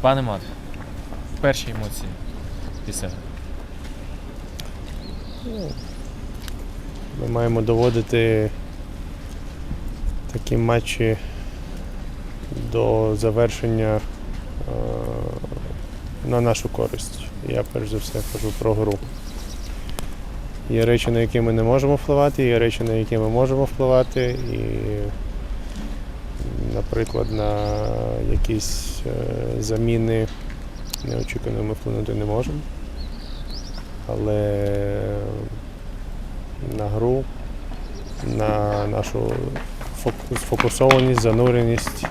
Пане Мат, перші емоції після. Ми маємо доводити такі матчі до завершення е, на нашу користь. Я перш за все кажу про гру. Є речі, на які ми не можемо впливати, є речі, на які ми можемо впливати. І, наприклад, на якісь е, заміни неочікувано ми вплинути не можемо. Але на гру, на нашу сфокусованість, зануреність,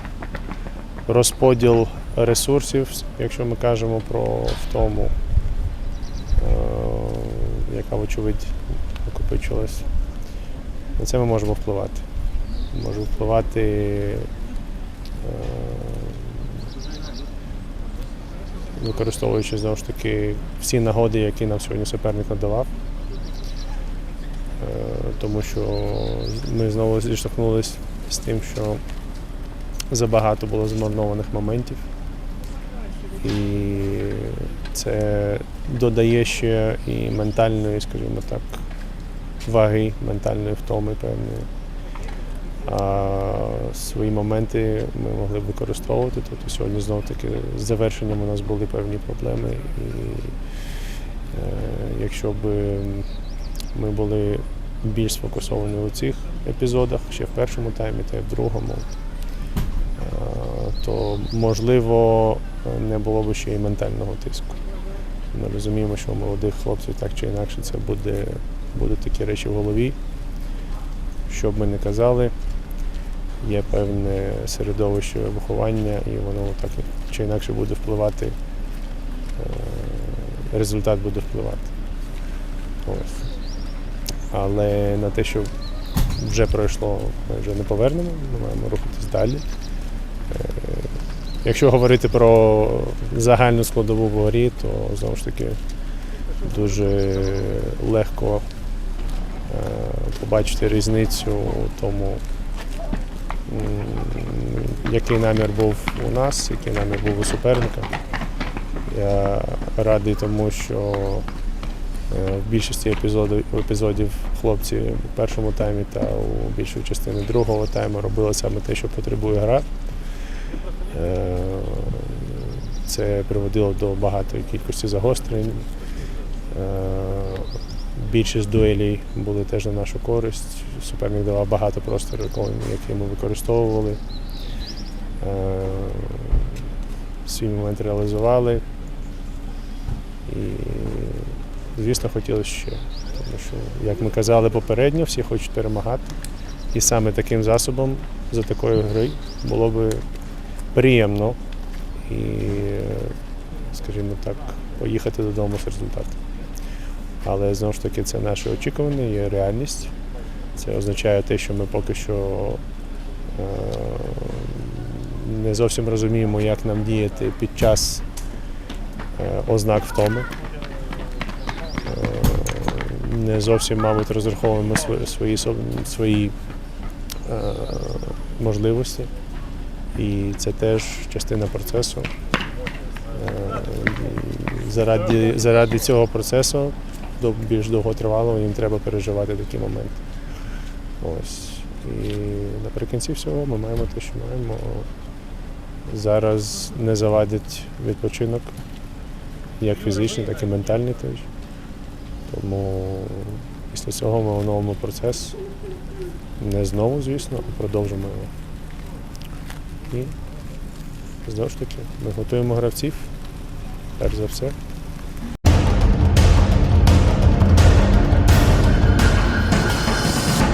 розподіл ресурсів, якщо ми кажемо про втому, е, яка, вочевидь, накопичилась. На це ми можемо впливати. Можемо впливати. е, Використовуючи знову ж таки всі нагоди, які нам сьогодні суперник надавав. Е, тому що ми знову зіштовхнулися з тим, що забагато було змарнованих моментів. І це додає ще і ментальної, скажімо так, ваги, ментальної втоми певної. Свої моменти ми могли б використовувати. Тобто сьогодні знову таки з завершенням у нас були певні проблеми. І е, якщо б ми були більш сфокусовані у цих епізодах, ще в першому таймі та й в другому, е, то можливо не було б ще й ментального тиску. Ми розуміємо, що у молодих хлопців так чи інакше це буде, будуть такі речі в голові. Що б ми не казали, є певне середовище виховання, і воно так чи інакше буде впливати, е, результат буде впливати. Але на те, що вже пройшло, ми вже не повернемо, ми маємо рухатись далі. Е, Якщо говорити про загальну складову в горі, то знову ж таки дуже легко е, побачити різницю у тому, який намір був у нас, який намір був у суперника. Я радий тому, що Е, В більшості епізодів, епізодів хлопці у першому таймі та у більшій частині другого тайму робили саме те, що потребує гра. Е, Це приводило до багатої кількості загострень. Е, Більшість дуелей були теж на нашу користь. Суперник давав багато простору, який ми використовували. Е, Свій момент реалізували. І звісно, хотілося ще. Тому що, як ми казали попередньо, всі хочуть перемагати. І саме таким засобом за такої гри було би приємно і, скажімо так, поїхати додому з результатом. Але знову ж таки це наше очікування, є реальність. Це означає те, що ми поки що е, не зовсім розуміємо, як нам діяти під час е, ознак втоми не зовсім, мабуть, розраховуємо свої, свої, е, можливості. І це теж частина процесу. Е, заради, заради цього процесу, більш довготривалого, їм треба переживати такі моменти. Ось. І наприкінці всього ми маємо те, що маємо. Зараз не завадить відпочинок, як фізичний, так і ментальний теж. Тому після цього ми оновимо процес. Не знову, звісно, а продовжимо його. І знову ж таки, ми готуємо гравців, перш за все.